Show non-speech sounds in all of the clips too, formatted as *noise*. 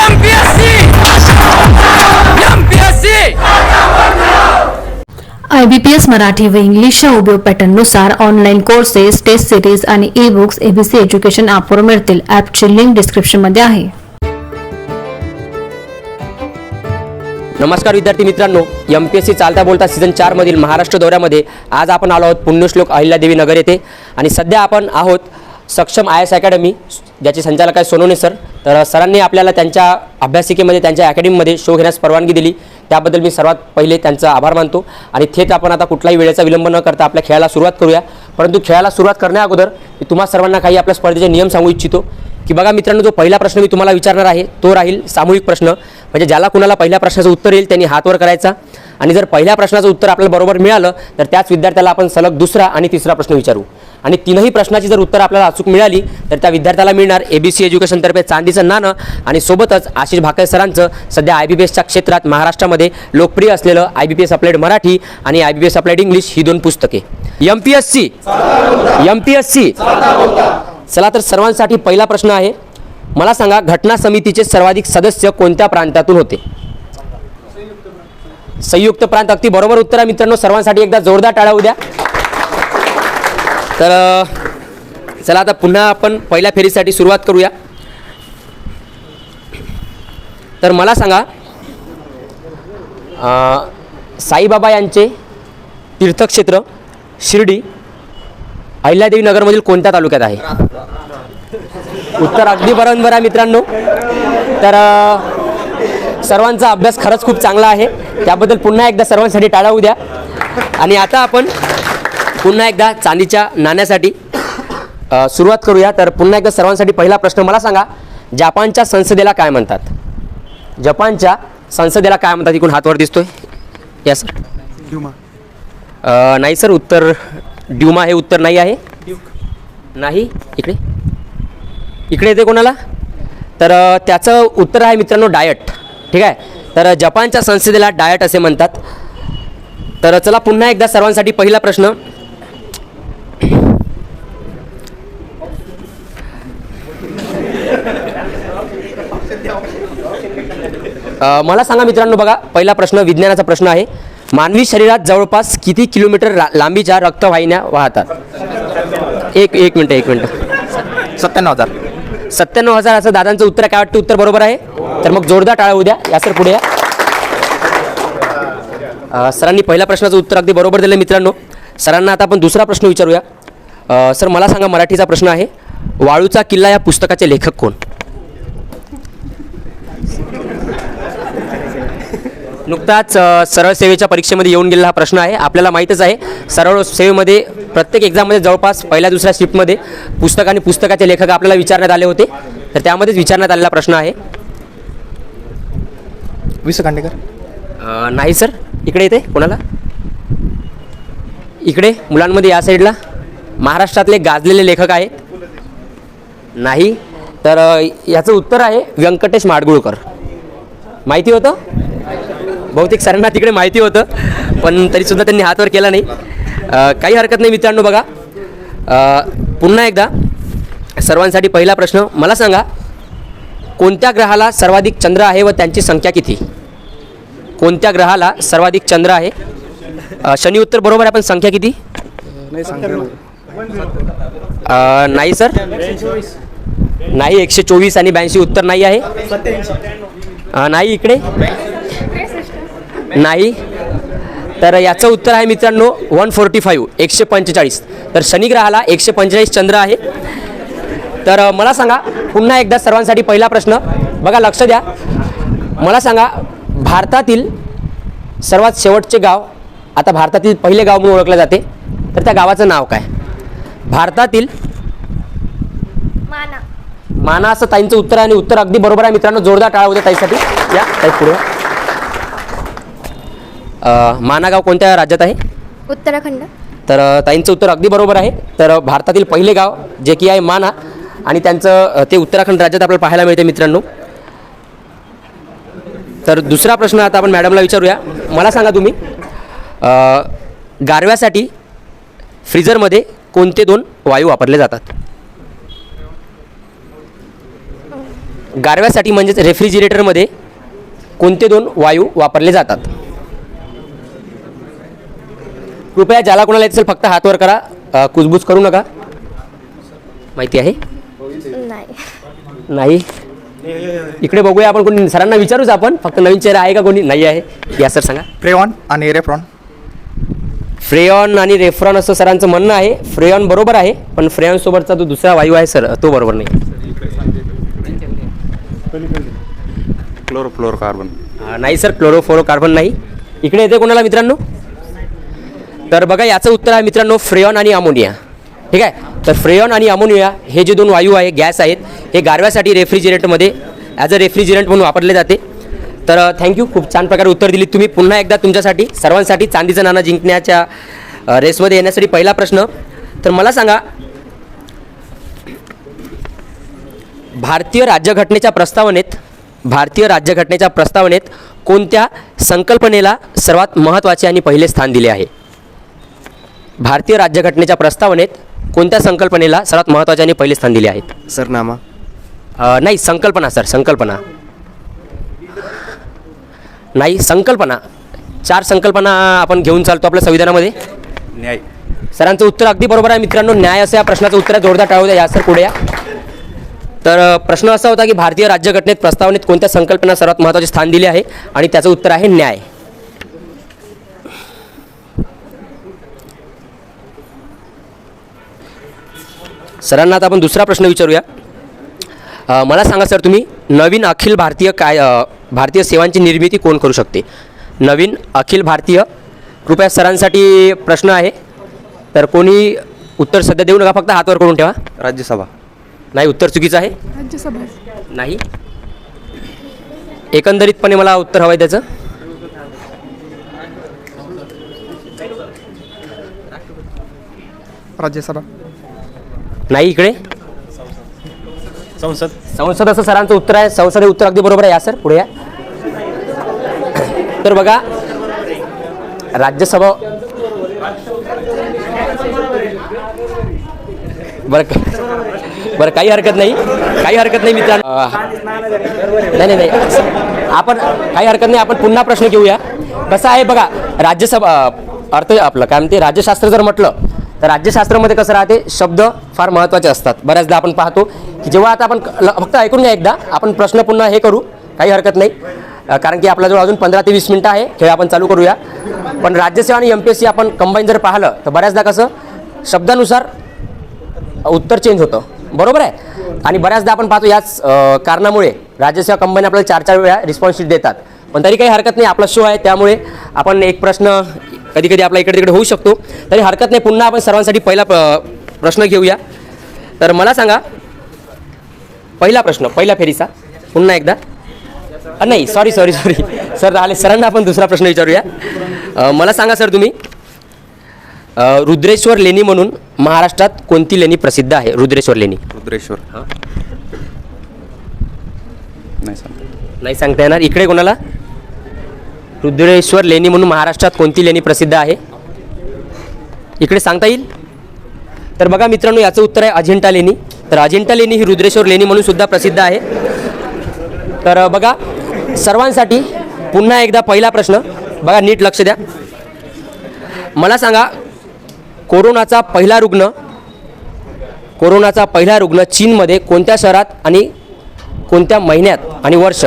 IBPS I B P S Marathi व इंग्लिशच्या उपयोग पॅटर्ननुसार ऑनलाईन कोर्सेस टेस्ट सिरीज आणि ई बुक्स एबीसी एज्युकेशन ॲपवर मिळतील. ॲपची लिंक डिस्क्रिप्शनमध्ये आहे. नमस्कार विद्यार्थी मित्रांनो एम पी एस सी चालता बोलता सीझन चारमधील महाराष्ट्र दौऱ्यामध्ये आज आपण आलो आहोत पुण्यश्लोक अहिल्यादेवी नगर येथे. आणि सध्या आपण आहोत सक्षम आय एस अकॅडमी ज्याचे संचालक आहे सोनोने सर. तर सरांनी आपल्याला त्यांच्या अभ्यासिकेमध्ये त्यांच्या अकॅडमीमध्ये शो घेण्यास परवानगी दिली. त्याबद्दल मी सर्वात पहिले त्यांचा आभार मानतो. आणि थेट आपण आता कुठलाही वेळेचा विलंब न करता आपल्या खेळाला सुरुवात करूया. परंतु खेळाला सुरुवात करण्याअगोदर मी तुम्हा सर्वांना काही आपल्या स्पर्धेचे नियम सांगू इच्छितो. की बघा मित्रांनो जो पहिला प्रश्न मी तुम्हाला विचारणार आहे तो राहील सामूहिक प्रश्न. म्हणजे ज्याला कुणाला पहिल्या प्रश्नाचं उत्तर येईल त्यांनी हातवर करायचा. आणि जर पहिल्या प्रश्नाचं उत्तर आपल्याला बरोबर मिळालं तर त्याच विद्यार्थ्याला आपण सलग दुसरा आणि तिसरा प्रश्न विचारू. आणि तीनही प्रश्नाची जर उत्तर आपल्याला अचूक मिळाली तर त्या विद्यार्थ्याला मिळणार ए बी सी एज्युकेशनतर्फे चांदीचं नाणं आणि सोबतच आशिष भाकर सरांचं सध्या आय बी पी एसच्या क्षेत्रात महाराष्ट्रामध्ये लोकप्रिय असलेलं I B P S applied Marathi आणि I B P S applied English ही दोन पुस्तके. M P S C M P S C चला तर सर्वांसाठी पहिला प्रश्न आहे. मला सांगा घटना समितीचे सर्वाधिक सदस्य कोणत्या प्रांतातून होते? संयुक्त प्रांत. अगदी बरोबर उत्तर आहे मित्रांनो. सर्वांसाठी एकदा जोरदार टाळा उद्या. तर चला आता पुन्हा आपण पहिल्या फेरीसाठी सुरुवात करूया. तर मला सांगा साईबाबा यांचे तीर्थक्षेत्र शिर्डी अहिल्यादेवी नगरमधील कोणत्या तालुक्यात आहे? उत्तर अगदी बरोबर आहे मित्रांनो. तर सर्वांचा अभ्यास खरंच खूप चांगला आहे. त्याबद्दल पुन्हा एकदा सर्वांसाठी टाळा द्या आणि आता आपण पुन्हा एकदा चांदीच्या नाण्यासाठी सुरुवात करूया. तर पुन्हा एकदा सर्वांसाठी पहिला प्रश्न मला सांगा जपानच्या संसदेला काय म्हणतात? जपानच्या संसदेला काय म्हणतात? इकडून हातवर दिसतोय. या सर अ, नाही सर उत्तर ड्युमा हे उत्तर नाही आहे. नाही? इकडे? इकडे येते कोणाला? तर त्याचं उत्तर आहे मित्रांनो डायट. ठीक आहे? तर जपानच्या संसदेला डायट असे म्हणतात. तर चला पुन्हा एकदा सर्वांसाठी पहिला प्रश्न. मला सांगा मित्रांनो बघा पहिला प्रश्न विज्ञानाचा प्रश्न आहे. मानवी शरीरात जवळपास किती किलोमीटर लांबीच्या रक्तवाहिन्या वाहतात? एक एक मिनटं एक मिनटं. सत्त्याण्णव हजार. सत्त्याण्णव हजार असं दादांचं उत्तर. काय वाटतं? उत्तर बरोबर आहे. तर मग जोरदार टाळा उद्या या सर पुढे या. सरांनी पहिल्या प्रश्नाचं उत्तर अगदी बरोबर दिलं मित्रांनो. सरांना आता आपण दुसरा प्रश्न विचारूया. सर मला सांगा मराठीचा प्रश्न आहे. वाळूचा किल्ला या पुस्तकाचे लेखक कोण? नुकताच सरळ सेवेच्या परीक्षेमध्ये येऊन गेलेला हा प्रश्न आहे. आपल्याला माहीतच आहे सरळ सेवेमध्ये प्रत्येक एक्झाममध्ये जवळपास पहिल्या दुसऱ्या शिफ्टमध्ये पुस्तक आणि पुस्तकाचे लेखक आपल्याला विचारण्यात आले होते. तर त्यामध्येच विचारण्यात आलेला प्रश्न आहे. विस खांडेकर. नाही सर. इकडे येते कोणाला? इकडे मुलांमध्ये या साईडला. महाराष्ट्रातले गाजलेले लेखक आहेत. नाही तर याचं उत्तर आहे व्यंकटेश माडगुळकर. माहिती होतं? बहुतेक सरांना तिकडे माहिती होतं पण तरीसुद्धा त्यांनी हातवर केला नाही. काही हरकत नाही मित्रांनो बघा. पुन्हा एकदा सर्वांसाठी पहिला प्रश्न मला सांगा कोणत्या ग्रहाला सर्वाधिक चंद्र आहे व त्यांची संख्या किती? कोणत्या ग्रहाला सर्वाधिक चंद्र आहे? अ, शनी उत्तर बरोबर आहे पण संख्या किती? अ, नाही सर? नाही एकशे चोवीस आणि ब्याऐंशी उत्तर नाही आहे? अ, नाही इकडे? नाही. तर याचं उत्तर आहे मित्रांनो वन फोर्टी फाईव्ह एकशे पंचेचाळीस. तर शनिग्रहाला एकशे पंचेचाळीस चंद्र आहे. तर अ, मला सांगा पुन्हा एकदा सर्वांसाठी पहिला प्रश्न. बघा लक्ष द्या. मला सांगा भारतातील सर्वात शेवटचे गाव आता भारतातील पहिले गाव म्हणून ओळखले जाते. तर त्या गावाचं नाव काय? भारतातील माना. माना असं ताईंचं उत्तर आहे आणि उत्तर अगदी बरोबर आहे मित्रांनो. जोरदार टाळा होते ताईसाठी. या ताई पुढे. माना गाव कोणत्या राज्यात आहे? उत्तराखंड. तर ताईंचं उत्तर अगदी बरोबर आहे. तर भारतातील पहिले गाव जे की आहे माना आणि त्यांचं ते उत्तराखंड राज्यात आपल्याला पाहायला मिळते मित्रांनो. तर दुसरा प्रश्न आता आपण मॅडमला विचारूया. मला सांगा तुम्ही गारव्यासाठी फ्रीजरमध्ये कोणते दोन वायू वापरले जातात? गारव्यासाठी म्हणजेच रेफ्रिजिरेटरमध्ये कोणते दोन वायू वापरले जातात? कृपया ज्याला कोणाला येत असेल फक्त हात वर करा कुजबूज करू नका. माहिती आहे? नाही. नाही? इकडे बघूया आपण कोणी सरांना विचारूच आपण. फक्त नवीन चेहरा आहे का कोणी? नाही आहे. या सर सांगा. प्रेऑन आणि रेफ्रॉन. फ्रेयॉन आणि रेफ्रॉन असं सरांचं म्हणणं आहे. फ्रेयॉन बरोबर आहे पण फ्रेयॉन सोबतचा जो दुसरा वायू आहे सर तो बरोबर नाही. क्लोरोफ्लोरोकार्बन. अ, नाही सर क्लोरोफ्लोरोकार्बन नाही. इकडे येते कोणाला मित्रांनो? तर बघा याचं उत्तर आहे मित्रांनो फ्रेयॉन आणि अमोनिया. ठीक आहे? तर फ्रेयॉन आणि अमोनिया हे जे दोन वायू आहे गॅस आहेत हे गारव्यासाठी रेफ्रिजिरेटमध्ये ॲज अ रेफ्रिजिरंट म्हणून वापरले जाते. तर थँक्यू खूप छान प्रकारे उत्तर दिलीत तुम्ही. पुन्हा एकदा तुमच्यासाठी सर्वांसाठी चांदीचं नाणं जिंकण्याच्या रेसमध्ये येण्यासाठी पहिला प्रश्न. तर मला सांगा भारतीय राज्यघटनेच्या प्रस्तावनेत भारतीय राज्यघटनेच्या प्रस्तावनेत कोणत्या संकल्पनेला सर्वात महत्त्वाचे आणि पहिले स्थान दिले आहे? भारतीय राज्यघटनेच्या प्रस्तावनेत कोणत्या संकल्पनेला सर्वात महत्त्वाचे आणि पहिले स्थान दिले आहेत? सरनामा. नाही संकल्पना सर संकल्पना. नाही संकल्पना. चार संकल्पना आपण घेऊन चालतो आपल्या संविधानामध्ये. न्याय. सरांचं उत्तर अगदी बरोबर आहे मित्रांनो. न्याय असं या प्रश्नाचं उत्तर आहे. जोरदार टाळू द्या. या सर पुढे या. तर प्रश्न असा होता की भारतीय राज्यघटनेत प्रस्तावनेत कोणत्या संकल्पना सर्वात महत्त्वाचे स्थान दिले आहे? आणि त्याचं उत्तर आहे न्याय. सरांना आता आपण दुसरा प्रश्न विचारूया. मला सांगा सर तुम्ही नवीन अखिल भारतीय काय भारतीय सेवांची निर्मिती कोण करू शकते? नवीन अखिल भारतीय कृपया सरांसाठी प्रश्न आहे. तर कोणी उत्तर सध्या देऊ नका फक्त हातवर करून ठेवा. राज्यसभा. नाही उत्तर चुकीचं आहे. राज्यसभा. नाही. एकंदरीतपणे मला उत्तर हवं आहे त्याचं. राज्यसभा. नाही इकडे. संसद. संसद असं सरांचं उत्तर आहे. संसद हे उत्तर अगदी बरोबर आहे. या सर पुढे या. *clears throat* तर बघा राज्यसभा बरं बरं काही हरकत नाही. काही हरकत नाही मित्रांनो. नाही नाही नाही. आपण काही हरकत नाही. आपण पुन्हा प्रश्न घेऊया. कसं आहे बघा राज्यसभा अर्थ आपलं काय म्हणते? राज्यशास्त्र जर म्हटलं तर राज्यशास्त्रामध्ये कसं राहते? शब्द फार महत्त्वाचे असतात. बऱ्याचदा आपण पाहतो की जेव्हा आता आपण फक्त ऐकून घ्या एकदा. आपण प्रश्न पुन्हा हे करू. काही हरकत नाही. कारण की आपल्याजवळ अजून पंधरा ते वीस मिनटं आहे. खेळ आपण चालू करूया. पण राज्यसेवा आणि एम पी एस सी आपण कंबाईन जर पाहिलं तर बऱ्याचदा कसं? शब्दानुसार उत्तर चेंज होतं. बरोबर आहे? आणि बऱ्याचदा आपण पाहतो याच कारणामुळे राज्यसेवा कंबाईन आपल्याला चार चार वेळा रिस्पॉन्स शीट देतात. पण तरी काही हरकत नाही आपला शो आहे. त्यामुळे आपण एक प्रश्न कधी कधी आपला इकडे तिकडे होऊ शकतो. तरी हरकत नाही पुन्हा आपण सर्वांसाठी पहिला प्रश्न घेऊया. तर मला सांगा पहिला प्रश्न पहिल्या फेरीचा पुन्हा एकदा. अ, नाही सॉरी सॉरी सॉरी सर आले सरांना आपण दुसरा प्रश्न विचारूया. मला सांगा सर तुम्ही. रुद्रेश्वर लेणी म्हणून महाराष्ट्रात कोणती लेणी प्रसिद्ध आहे? रुद्रेश्वर लेणी. रुद्रेश्वर नाही सांगता नाही सांगता येणार. इकडे कोणाला? रुद्रेश्वर लेणी म्हणून महाराष्ट्रात कोणती लेणी प्रसिद्ध आहे? इकडे सांगता येईल? तर बघा मित्रांनो याचं उत्तर आहे अजिंठा लेणी. तर अजिंठा लेणी ही रुद्रेश्वर लेणी म्हणून सुद्धा प्रसिद्ध आहे. तर बघा सर्वांसाठी पुन्हा एकदा पहिला प्रश्न. बघा नीट लक्ष द्या. मला सांगा कोरोनाचा पहिला रुग्ण कोरोनाचा पहिला रुग्ण चीनमध्ये कोणत्या शहरात आणि कोणत्या महिन्यात आणि वर्ष?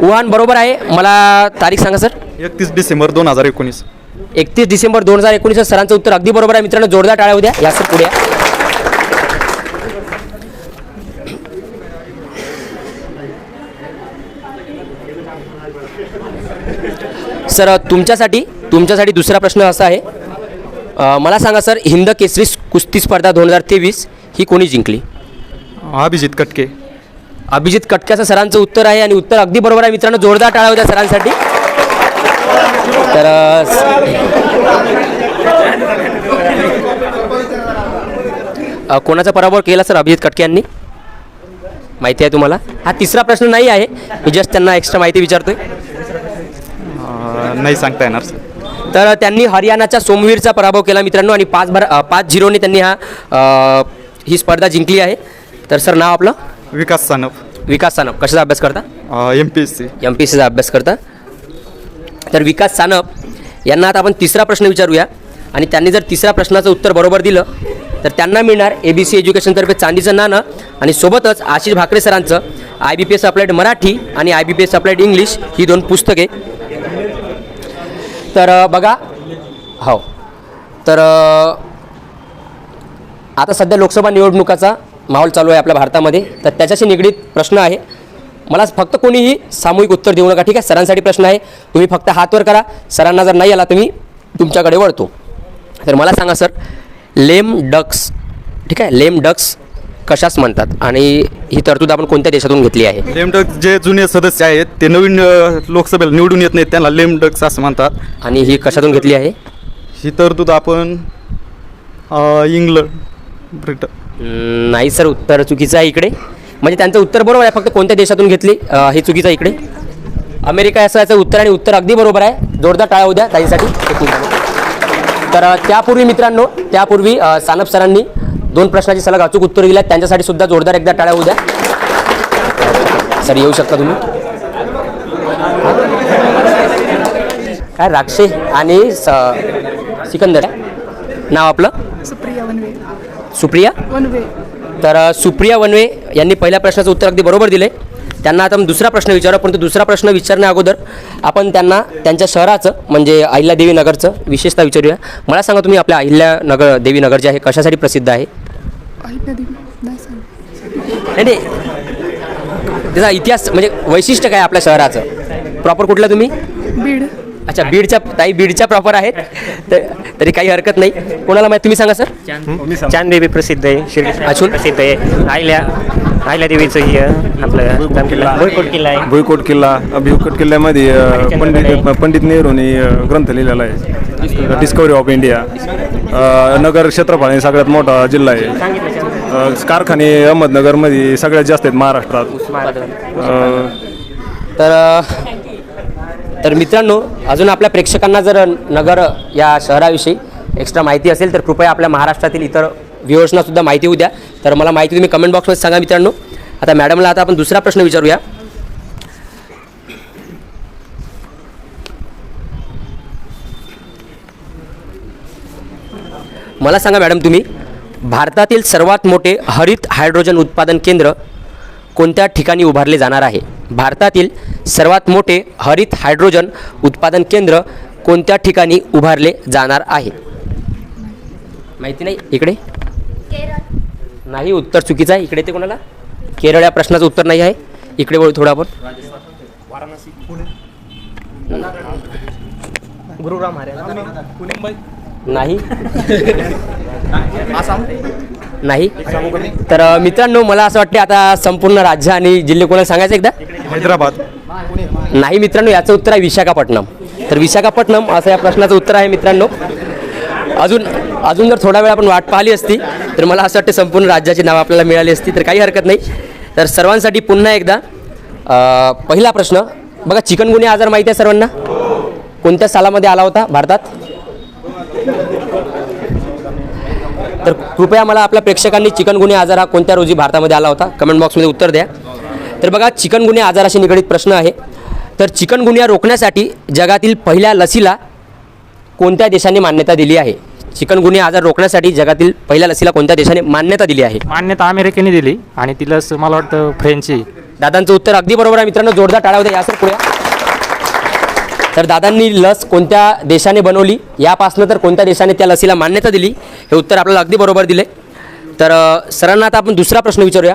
वुहान बरोबर आहे. मला तारीख सांगा सर. एकतीस डिसेंबर दोन हजार एकोणीस. एकतीस डिसेंबर दोन हजार एकोणीस सरांचं उत्तर अगदी बरोबर आहे. मित्रांनो जोरदार टाळ्या उद्या या सर पुढे. सर तुमच्यासाठी तुमच्यासाठी दुसरा प्रश्न असा आहे. मला सांगा सर हिंद केसरी कुस्ती स्पर्धा दोन हजार तेवीस ही कोणी जिंकली? अभिजित कटके. अभिजित कटक्याचं सरांचं उत्तर आहे आणि उत्तर अगदी बरोबर आहे. मित्रांनो जोरदार टाळा द्या सरांसाठी. तर कोणाचा पराभव केला सर अभिजित कटके यांनी? माहिती आहे तुम्हाला? हा तिसरा प्रश्न नाही आहे. मी जस्ट त्यांना एक्स्ट्रा माहिती विचारतोय. नाही सांगता येणार सर. तर त्यांनी हरियाणाच्या सोमवीरचा पराभव केला मित्रांनो आणि पाच अ, पाच झिरोने त्यांनी हा ही स्पर्धा जिंकली आहे. तर सर नाव आपलं? विकास सानप. विकास सानप कशाचा अभ्यास करता? M P S C M P सीचा अभ्यास करता. तर विकास सानप यांना आता आपण तिसरा प्रश्न विचारूया. आणि त्यांनी जर तिसऱ्या प्रश्नाचं उत्तर बरोबर दिलं तर त्यांना मिळणार ए बी सी एज्युकेशनतर्फे चांदीचं नाणं आणि सोबतच आशिष भाकरे सरांचं I B P S applied Marathi आणि I B P S applied English ही दोन पुस्तके. तर बघा. हो. तर आता सध्या लोकसभा निवडणुकाचा माहोल चालू आहे आपल्या भारतामध्ये. तर त्याच्याशी निगडीत प्रश्न आहे. मला फक्त कोणीही सामूहिक उत्तर देऊ नका. ठीक आहे? सरांसाठी प्रश्न आहे. तुम्ही फक्त हात वर करा. सरांना जर नाही आला तर मी तुमच्याकडे वळतो. तर मला सांगा सर लेम डक्स ठीक आहे? लेम डक्स कशास म्हणतात? आणि ही तरतूद आपण कोणत्या देशातून घेतली आहे? लेमडक जे जुने सदस्य आहेत ते नवीन लोकसभेला निवडून येत नाहीत. त्यांना लेमडक्स असं म्हणतात. आणि ही कशातून घेतली आहे? ही तरतूद आपण इंग्लंड ब्रिटन नाही सर उत्तर चुकीचं आहे इकडे. म्हणजे त्यांचं उत्तर बरोबर आहे फक्त कोणत्या देशातून घेतली? हे चुकीचं आहे इकडे. अमेरिका असं याचं उत्तर आणि उत्तर अगदी बरोबर आहे. जोरदार टाळ्या उद्या ताईसाठी. तर त्यापूर्वी मित्रांनो त्यापूर्वी सानप सरांनी दोन प्रश्नाची सलग अचूक उत्तर दिल्या त्यांच्यासाठी सुद्धा जोरदार एकदा टाळ्या उद्या सर येऊ शकता तुम्ही? काय राक्षे आणि स- सिकंदर? आहे नाव आपलं? सुप्रिया वनवे. सुप्रिया? वनवे. तर सुप्रिया वनवे यांनी पहिल्या प्रश्नाचं उत्तर अगदी बरोबर दिले त्यांना आता दुसरा प्रश्न विचारा परंतु दुसरा प्रश्न विचारण्या अगोदर आपण त्यांना त्यांच्या शहराचं म्हणजे अहिल्यादेवी नगरचं विशेषतः विचारूया. मला सांगा तुम्ही आपल्या अहिल्यानगर देवी नगर जे आहे कशासाठी प्रसिद्ध आहे? नाही नाही त्याचा इतिहास म्हणजे वैशिष्ट्य काय आपल्या शहराचं? प्रॉपर कुठलं तुम्ही? बीड. अच्छा बीडच्या ताई बीडच्या प्रॉपर आहेत. तर- तरी काही हरकत नाही. कोणाला माहिती तुम्ही सांगा सर. चांददेवी प्रसिद्ध आहे श्रीकृष्ण अजून? प्रसिद्ध आहे. आयल्या आयल्या देवीचं हे आपलं किल्ला. भुईकोट किल्ला आहे. भुईकोट किल्ला. भुईकोट किल्ल्यामध्ये अ, पंडित पंडित नेहरूंनी अ, ग्रंथ लिहिलेला आहे. डिस्कवरी ऑफ इंडिया अ, नगर क्षेत्रफळाने सगळ्यात मोठा जिल्हा आहे. अ, कारखाने अहमदनगरमध्ये सगळ्यात जास्त आहेत महाराष्ट्रात. अ, तर तर मित्रांनो अजून आपल्या प्रेक्षकांना जर नगर या शहराविषयी एक्स्ट्रा माहिती असेल तर कृपया आपल्या महाराष्ट्रातील इतर व्ह्युअर्सना सुद्धा माहिती होऊ द्या. तर मला माहिती तुम्ही कमेंट बॉक्समध्ये सांगा मित्रांनो. आता मॅडमला आता आपण दुसरा प्रश्न विचारूया. मला सांगा मॅडम तुम्ही भारतातील सर्वात मोठे हरित हायड्रोजन उत्पादन केंद्र कोणत्या ठिकाणी उभारले जाणार आहे? भारतातील सर्वात मोठे हरित हायड्रोजन उत्पादन केंद्र कोणत्या ठिकाणी उभारले जाणार आहे? माहिती नाही? इकडे? नाही उत्तर चुकीचं आहे. इकडे ते कोणाला? केरळ या प्रश्नाचं उत्तर नाही आहे. इकडे वळू थोडं आपण. नाही. *laughs* *laughs* नाही. तर मित्रांनो मला असं वाटते आता संपूर्ण राज्य आणि जिल्हे कोणाला सांगायचं एकदा? हैदराबाद. नाही मित्रांनो याचं उत्तर आहे विशाखापट्टणम. तर विशाखापट्टणम असं या प्रश्नाचं उत्तर आहे मित्रांनो. अजून अजून जर थोडा वेळ आपण वाट पाहिली असती तर मला असं वाटतं संपूर्ण राज्याची नावं आपल्याला मिळाली असती तर काही हरकत नाही. तर सर्वांसाठी पुन्हा एकदा पहिला प्रश्न. बघा चिकनगुन्हे आजार माहिती आहे सर्वांना? कोणत्या सालामध्ये आला होता भारतात? तर कृपया मला आपल्या प्रेक्षकांनी चिकनगुन्हे आजार हा कोणत्या रोजी भारतामध्ये आला होता? कमेंट बॉक्समध्ये उत्तर द्या. तर बघा चिकनगुन्हे आजाराशी निगडीत प्रश्न आहे. तर चिकनगुन्हा रोखण्यासाठी जगातील पहिल्या लसीला कोणत्या देशाने मान्यता दिली आहे? चिकनगुन्हे आजार रोखण्यासाठी जगातील पहिल्या लसीला कोणत्या देशाने मान्यता दिली आहे? मान्यता अमेरिकेने दिली आणि ती लस मला वाटतं फ्रेंचची. दादांचं उत्तर अगदी बरोबर आहे मित्रांनो. जोरदार टाळा होत्या. यासर पुढे तर दादांनी लस कोणत्या देशाने बनवली? यापासनं तर कोणत्या देशाने त्या लसीला मान्यता दिली? हे उत्तर आपल्याला अगदी बरोबर दिले तर सरांना आता आपण दुसरा प्रश्न विचारूया.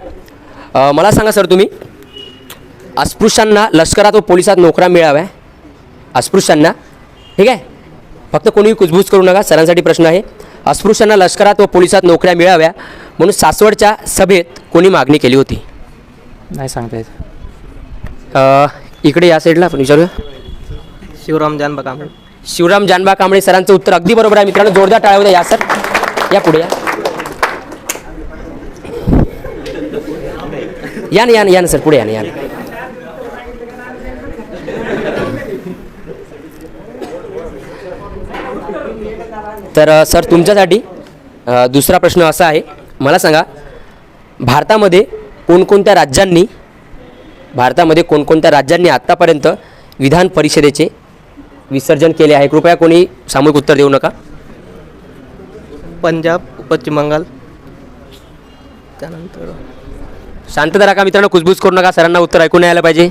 मला सांगा सर तुम्ही अस्पृश्यांना लष्करात व पोलिसात नोकऱ्या मिळाव्या? अस्पृश्यांना? ठीक आहे? फक्त कोणीही कुजबूज करू नका सरांसाठी प्रश्न आहे. अस्पृश्यांना लष्करात व पोलिसात नोकऱ्या मिळाव्या म्हणून सासवडच्या सभेत कोणी मागणी केली होती? नाही सांगता येत. इकडे या साईडला आपण विचारूया. शिवराम जानबा कांबळे. शिवराम जानबा कांबळे सरांचं उत्तर अगदी बरोबर आहे. मित्रांनो जोरदार टाळ्या या सर. या पुढे या. या ना या ना या ना सर. पुढे या ना या ना. तर सर तुमच्यासाठी दुसरा प्रश्न असा आहे. मला सांगा भारतामध्ये कोणकोणत्या राज्यांनी भारतामध्ये कोणकोणत्या राज्यांनी आत्तापर्यंत विधान परिषदेचे विसर्जन केले आहे. कृपया कोणी सामूहिक उत्तर देऊ नका. पंजाब पश्चिम बंगाल. त्यानंतर शांतता राखा मित्रांनो? कुजबूज करू नका. सरांना उत्तर ऐकून यायला पाहिजे.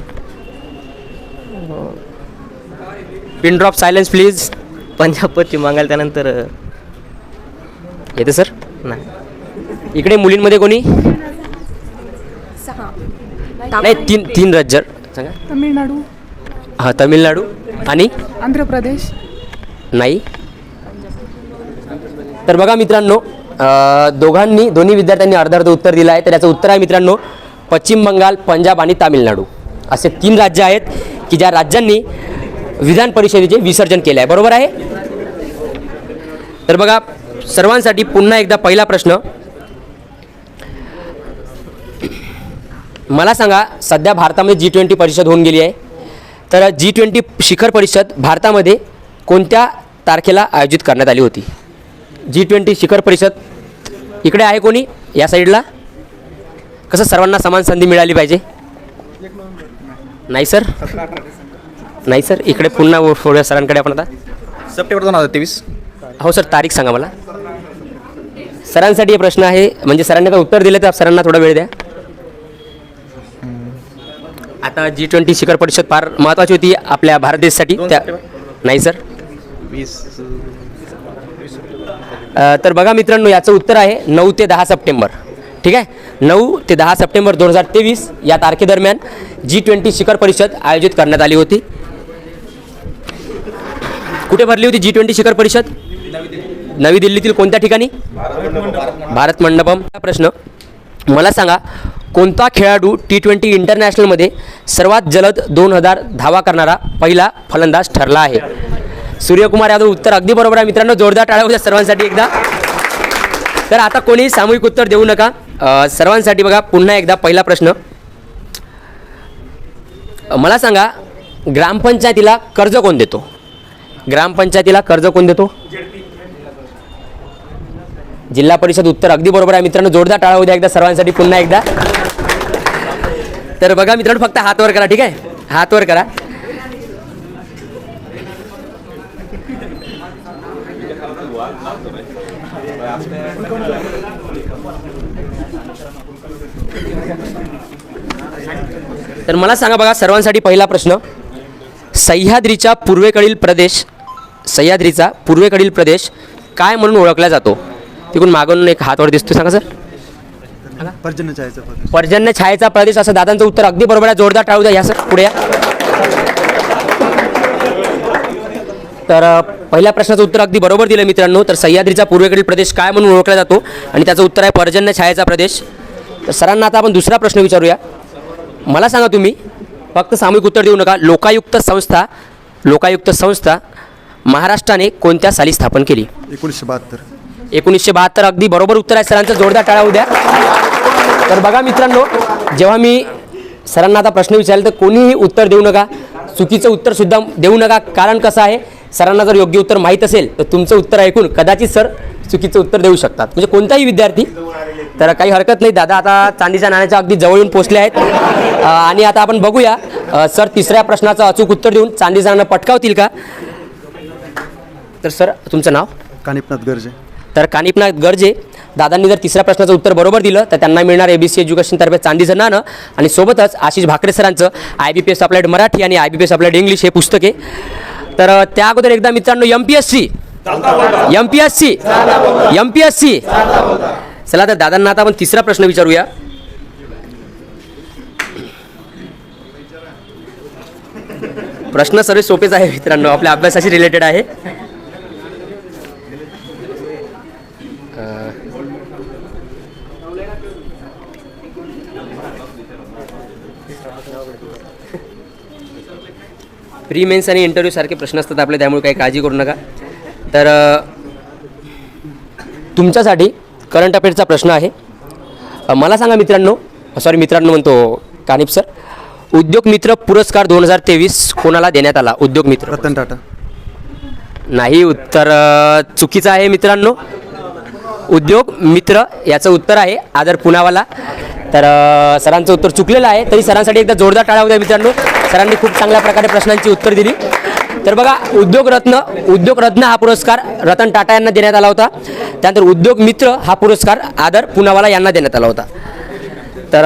Pin drop silence please. Punjab Paschim Bengal त्यानंतर येते सर? नाही. इकडे मुलींमध्ये कोणी? सहा. नाही तीन तीन राज्य सांगा. तमिळनाडू. हां तमिळनाडू आणि? आंध्र प्रदेश नाही. तर बघा मित्रांनो दोघांनी दोन्ही विद्यार्थ्यांनी अर्ध अर्ध उत्तर दिलं आहे. तर याचं उत्तर आहे मित्रांनो पश्चिम बंगाल पंजाब आणि तामिळनाडू असे तीन राज्य आहेत की ज्या राज्यांनी विधान परिषदेचे विसर्जन केले आहे. बरोबर आहे? तर बघा सर्वांसाठी पुन्हा एकदा पहिला प्रश्न. मला सांगा सध्या भारतामध्ये जी ट्वेंटी परिषद होऊन गेली आहे. तर जी ट्वेंटी शिखर परिषद भारतामध्ये कोणत्या तारखेला आयोजित करण्यात आली होती? जी ट्वेंटी शिखर परिषद इकडे आहे कोणी? या साईडला? कसं सर्वांना समान संधी मिळाली पाहिजे? नाही सर. नाही सर. इकडे पुन्हा थोड्या सरांकडे आपण आता सप्टेंबर दोन हजार तेवीस. हो सर. तारीख सांगा मला. सरांसाठी हे प्रश्न आहे. म्हणजे सरांनी का उत्तर दिलं तर सरांना थोडा वेळ द्या. आता जी ट्वेंटी शिखर परिषद फार महत्त्वाची होती आपल्या भारत देशासाठी. त्या नाही सर. अ, तर बघा मित्रांनो याचं उत्तर आहे नऊ ते दहा सप्टेंबर. ठीक आहे? नऊ ते दहा सप्टेंबर दोन हजार तेवीस या तारखेदरम्यान जी ट्वेंटी शिखर परिषद आयोजित करण्यात आली होती. कुठे भरली होती जी ट्वेंटी शिखर परिषद? नवी दिल्लीतील कोणत्या ठिकाणी? भारत मंडपम. हा प्रश्न. मला सांगा कोणता खेळाडू टी ट्वेंटी इंटरनॅशनलमध्ये सर्वात जलद दोन हजार धावा करणारा पहिला फलंदाज ठरला आहे? सूर्यकुमार यादव उत्तर अगदी बरोबर आहे मित्रांनो जोरदार टाळ्या होत्या सर्वांसाठी एकदा. तर आता कोणी सामूहिक उत्तर देऊ नका. सर्वांसाठी बघा पुन्हा एकदा पहिला प्रश्न. मला सांगा ग्रामपंचायतीला कर्ज कोण देतो? ग्रामपंचायतीला कर्ज कोण देतो? जिल्हा परिषद उत्तर अगदी बरोबर आहे. मित्रांनो जोरदार टाळा उद्या एकदा सर्वांसाठी पुन्हा एकदा. तर बघा मित्रांनो फक्त हातवर करा ठीक आहे? हातवर करा. तर मला सांगा बघा सर्वांसाठी पहिला प्रश्न. सह्याद्रीच्या पूर्वेकडील प्रदेश सह्याद्रीचा पूर्वेकडील प्रदेश काय म्हणून ओळखला जातो? तिकडून मागून एक हातवर दिसतो सांगा सर. पर्जन्य छायेचा प्रदेश. असं दादांचं उत्तर अगदी बरोबर आहे. जोरदार टाळू द्या या सर पुढे या. तर पहिल्या प्रश्नाचं उत्तर अगदी बरोबर दिलं मित्रांनो. तर सह्याद्रीचा पूर्वेकडील प्रदेश काय म्हणून ओळखला जातो? आणि त्याचं उत्तर आहे पर्जन्य छायेचा प्रदेश. तर सरांना आता आपण दुसरा प्रश्न विचारूया. मला सांगा तुम्ही फक्त सामूहिक उत्तर देऊ नका. लोकायुक्त संस्था लोकायुक्त संस्था महाराष्ट्राने कोणत्या साली स्थापन केली? एकोणीसशे बहात्तर. एकोणीसशे बहात्तर अगदी बरोबर उत्तर आहे. सरांचं जोरदार टाळा उद्या. तर बघा मित्रांनो जेव्हा मी सरांना आता प्रश्न विचारले तर कोणीही उत्तर देऊ नका. चुकीचं उत्तर सुद्धा देऊ नका. कारण कसं आहे सरांना जर योग्य उत्तर माहीत असेल तर तुमचं उत्तर ऐकून कदाचित सर चुकीचं उत्तर देऊ शकतात. म्हणजे कोणताही विद्यार्थी तर काही हरकत नाही. दादा आता चांदीच्या नाण्याच्या अगदी जवळ येऊन पोचले आहेत. आणि आता आपण बघूया सर तिसऱ्या प्रश्नाचं अचूक उत्तर देऊन चांदीच्या नाणं पटकावतील का? तर सर तुमचं नाव? कानिपनाथ गरजे. तर कानिपनाथ गरजे दादांनी जर तिसऱ्या प्रश्नाचं उत्तर बरोबर दिलं तर त्यांना मिळणार ए बी सी एज्युकेशनतर्फे चांदीचं नाणं आणि सोबतच आशिष भाकरे सरांचं I B P S applied Marathi आणि I B P S applied English हे पुस्तके. तर त्या अगोदर एकदा मित्रांनो M P S C M P S C M P S C चला तर दादांना आता आपण तिसरा प्रश्न विचारूया. प्रश्न सर्व सोपेच आहे मित्रांनो आपल्या अभ्यासाशी रिलेटेड आहे. प्री मेन्स आणि इंटरव्ह्यू सारखे प्रश्न असतात आपले त्यामुळे काही काळजी करू नका. तर तुमच्यासाठी करंट अफेअर्सचा प्रश्न आहे. मला सांगा मित्रांनो सॉरी मित्रांनो म्हणतो कानिप सर उद्योग मित्र पुरस्कार दोन हजार तेवीस कोणाला देण्यात आला? उद्योग मित्र. रतन टाटा. नाही उत्तर चुकीचं आहे मित्रांनो. उद्योग मित्र याचं उत्तर आहे आदर पुनावाला. तर सरांचं उत्तर चुकलेलं आहे. तरी सरांसाठी एकदा जोरदार टाळा होत्या मित्रांनो. सरांनी खूप चांगल्या प्रकारे प्रश्नांची उत्तर दिली. तर बघा उद्योगरत्न उद्योगरत्न हा पुरस्कार रतन टाटा यांना देण्यात आला होता. त्यानंतर उद्योग मित्र हा पुरस्कार आदर पुनावाला यांना देण्यात आला होता. तर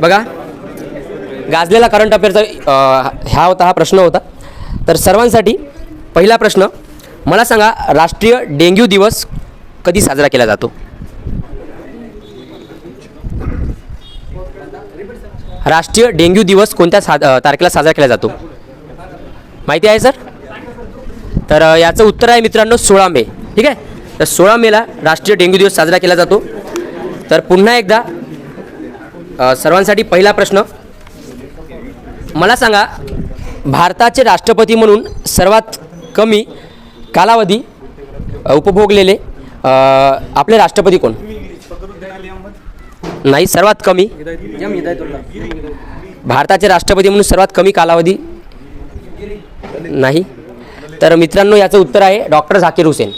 बघा गाजलेला करंट अफेअरचा ह्या होता हा प्रश्न होता. तर सर्वांसाठी पहिला प्रश्न मला सांगा राष्ट्रीय डेंग्यू दिवस कधी साजरा केला जातो? राष्ट्रीय डेंग्यू दिवस कोणत्या सा तारखेला साजरा केला जातो? माहिती आहे सर? तर याचं उत्तर आहे मित्रांनो सोळा मे ठीक आहे? तर सोळा मेला राष्ट्रीय डेंग्यू दिवस साजरा केला जातो. तर पुन्हा एकदा सर्वांसाठी पहिला प्रश्न. मला सांगा भारताचे राष्ट्रपती म्हणून सर्वात कमी कालावधी उपभोगलेले आपले राष्ट्रपती कोण? नाही सर्वात कमी? भारताचे राष्ट्रपती म्हणून सर्वात कमी कालावधी? नाही. तर मित्रांनो याचं उत्तर आहे डॉक्टर झाकीर हुसेन.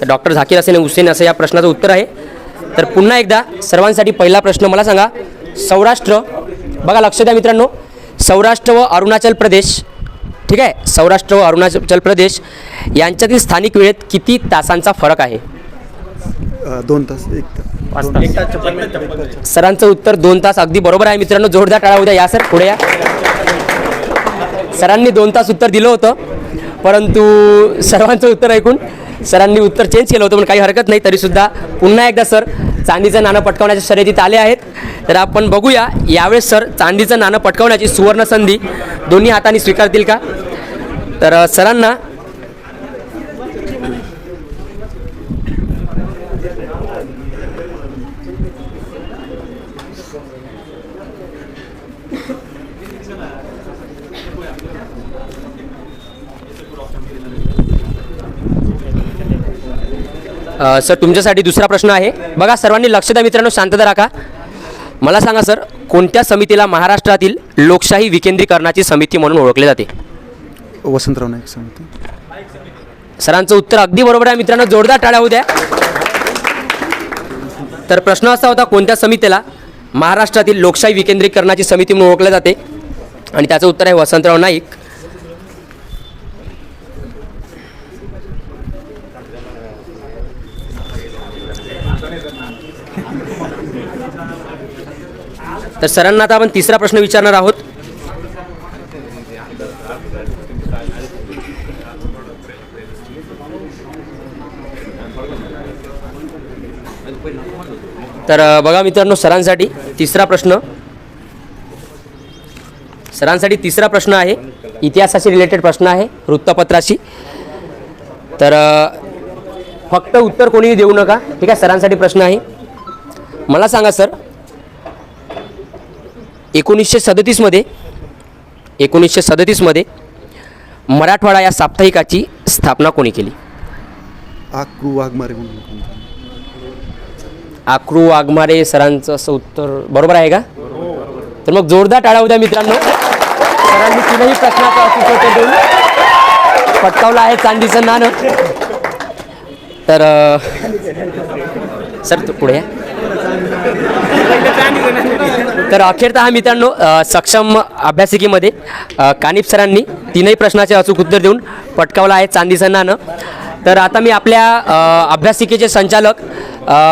तर डॉक्टर झाकीर हसेन हुसेन असं या प्रश्नाचं उत्तर आहे. तर पुन्हा एकदा सर्वांसाठी पहिला प्रश्न मला सांगा. सौराष्ट्र बघा लक्ष द्या मित्रांनो. सौराष्ट्र व अरुणाचल प्रदेश. ठीक आहे? सौराष्ट्र व अरुणाचल प्रदेश यांच्यातील स्थानिक वेळेत किती तासांचा फरक आहे? दोन तास एक तास. सरांचं उत्तर दोन तास अगदी बरोबर आहे. मित्रांनो जोरदार टाळा उद्या. या सर. पुढे या. सरांनी दोन तास उत्तर दिलं होतं परंतु सर्वांचं उत्तर ऐकून सरांनी उत्तर चेंज केलं होतं पण काही हरकत नाही. तरीसुद्धा पुन्हा एकदा सर चांदीचं नाणं पटकावण्याच्या शर्यतीत आले आहेत. तर आपण बघूया यावेळेस सर चांदीचं नाणं पटकावण्याची सुवर्ण संधी दोन्ही हातांनी स्वीकारतील का? तर सरांना सर तुमच्यासाठी दुसरा प्रश्न आहे. बघा सर्वांनी लक्ष द्या मित्रांनो शांतता राखा मला सांगा सर कोणत्या समितीला महाराष्ट्रातील लोकशाही विकेंद्रीकरणाची समिती म्हणून ओळखले जाते? वसंतराव नाईक समिती. सरांचं उत्तर अगदी बरोबर आहे मित्रांनो जोरदार टाळ्या होऊ द्या. तर प्रश्न असा होता कोणत्या समितीला महाराष्ट्रातील लोकशाही विकेंद्रीकरणाची समिती म्हणून ओळखले जाते? आणि त्याचं उत्तर आहे वसंतराव नाईक. तर सरांना आता आपण तिसरा प्रश्न विचारणार आहोत. तर बघा मित्रांनो सरांसाठी तिसरा प्रश्न. सरांसाठी तिसरा प्रश्न आहे. इतिहासाशी रिलेटेड प्रश्न आहे वृत्तपत्राशी. तर फक्त उत्तर कोणीही देऊ नका. ठीक आहे सरांसाठी प्रश्न आहे. मला सांगा सर एकोणीसशे सदतीसमध्ये एकोणीसशे सदतीसमध्ये मराठवाडा या साप्ताहिकाची स्थापना कोणी केली? आक्रू वाघमारे म्हणून. आक्रू वाघमारे सरांचं असं उत्तर बरोबर आहे का? तर मग जोरदार टाळा उद्या मित्रांनो. सरांनी तीनही प्रश्नाचं देऊन पटकावलं आहे चांदीचं नाणं. तर सर तू पुढे या. तर अखेरता हा मित्रांनो सक्षम अभ्यासिकेमध्ये कानिप सरांनी तीनही प्रश्नाचे अचूक उत्तर देऊन पटकावलं आहे चांदीचं नाणं तर आता मी आपल्या अभ्यासिकेचे संचालक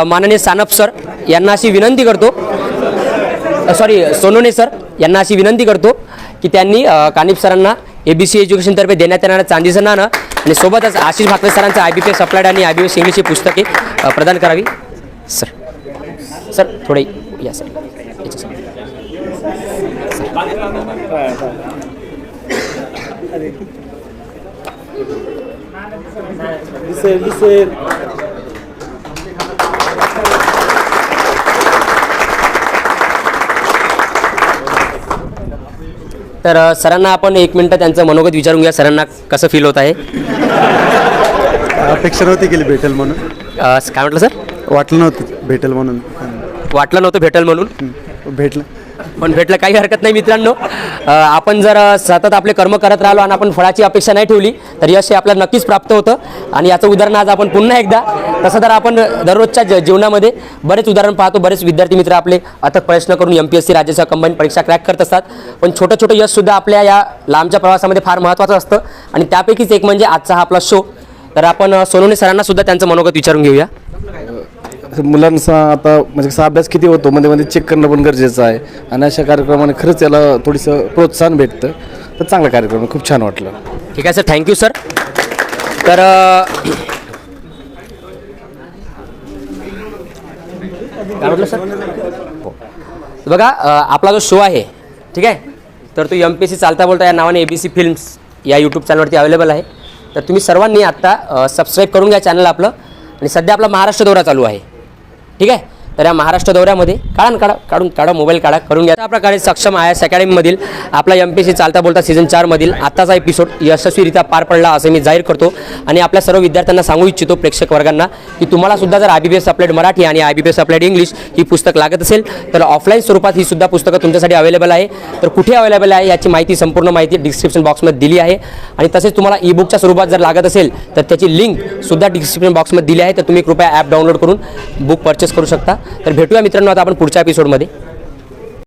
माननीय सानप सर यांना अशी विनंती करतो सॉरी सोनोने सर यांना अशी विनंती करतो की त्यांनी कानिप सरांना ए बी सी एज्युकेशनतर्फे देण्यात येणारं चांदीचं नाणं आणि सोबतच आशिष भाकरे सरांचं I B P S applied आणि आय बी एस इंग्लिशची पुस्तके प्रदान करावी. सर सर थोडे या सर. तर सरांना आपण एक मिनटं त्यांचं मनोगत विचारून घ्या. सरांना कसं फील होत आहे? अपेक्षा नव्हती केली भेटेल म्हणून. काय म्हटलं सर? वाटलं नव्हतं भेटेल म्हणून. वाटलं नव्हतं भेटेल म्हणून. भेटलं. पण भेटलं काही हरकत नाही मित्रांनो. आपण जर सतत आपले कर्म करत राहिलो आणि आपण फळाची अपेक्षा नाही ठेवली तर यश हे आपल्याला नक्कीच प्राप्त होतं. आणि याचं उदाहरण आज आपण पुन्हा एकदा तसं तर आपण दररोजच्या ज- जीवनामध्ये बरेच उदाहरण पाहतो. बरेच विद्यार्थी मित्र आपले अथक प्रयत्न करून एम पी एस सी राज्याच्या कंबाईन परीक्षा क्रॅक करत असतात. पण छोटं छोटं यशसुद्धा आपल्या या लांबच्या प्रवासामध्ये फार महत्त्वाचं असतं. आणि त्यापैकीच एक म्हणजे आजचा हा आपला शो तर आपण अ, सोनवणे सरांना सुद्धा त्यांचं मनोगत विचारून घेऊया. मुलांचा आता म्हणजे कसा अभ्यास किती होतो मध्ये मध्ये चेक करणं पण गरजेचं आहे. आणि अशा कार्यक्रमाने खरंच याला थोडंसं प्रोत्साहन भेटतं. तर चांगला कार्यक्रम आहे खूप छान वाटलं. ठीक आहे सर. थँक्यू सर तर अ, काय म्हटलं सर? हो. बघा अ, आपला जो शो आहे ठीक आहे तर तो एम पी एस सी चालता बोलता या नावाने ए बी सी फिल्म्स या यूट्यूब चॅनलवरती अवेलेबल आहे. तर तुम्ही सर्वांनी आत्ता सबस्क्राईब करून घ्या चॅनल आपलं. आणि सध्या आपला महाराष्ट्र दौरा चालू आहे. ठीक आहे तर या महाराष्ट्र दौऱ्यामध्ये काढा काढा काढून काढा मोबाईल काढा करून घ्या. त्या प्रकारे सक्षम आय एस अकॅडमीमधील आपला एम पी सी चालता बोलता सीझन चारमधील आत्ताचा एपिसोड यशस्वीरित्या पार पडला असं मी जाहीर करतो. आणि आपल्या सर्व विद्यार्थ्यांना सांगू इच्छितो प्रेक्षक वर्गांना की तुम्हाला सुद्धा जर I B B S applied Marathi आणि I B B S applied English ही पुस्तक लागत असेल तर ऑफलाईन स्वरूपात ही सुद्धा पुस्तकं तुमच्यासाठी अवेलेबल आहे. तर कुठे अवेलेबल आहे याची माहिती संपूर्ण माहिती डिस्क्रिप्शन बॉक्समध्ये दिली आहे. आणि तसेच तुम्हाला ई बुकच्या स्वरूपात जर लागत असेल तर त्याची लिंक सुद्धा डिस्क्रिप्शन बॉक्समध्ये दिली आहे. तर तुम्ही कृपया ॲप डाउनलोड करून बुक परचेस करू शकता. तर भेटूया मित्रांनो आता आपण पुढच्या एपिसोडमध्ये